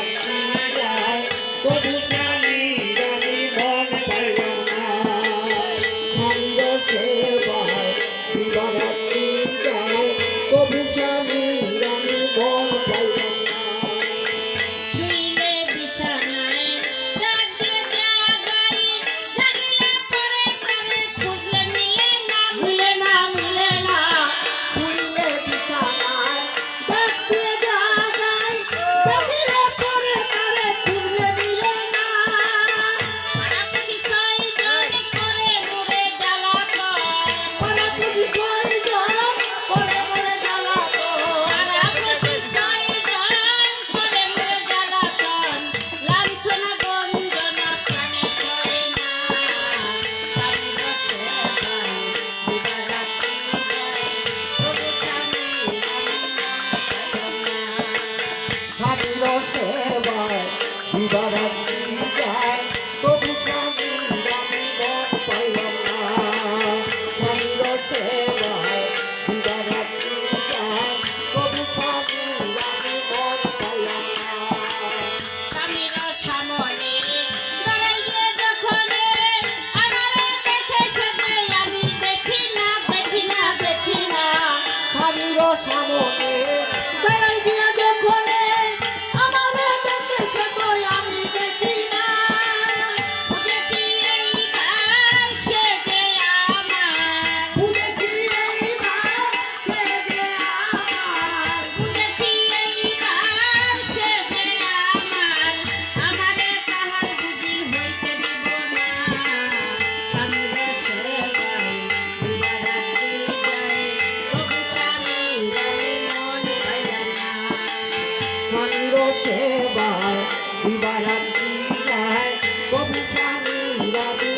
Thank you. সেবায় দিবারাত্রি নাই কবি জানি রাবি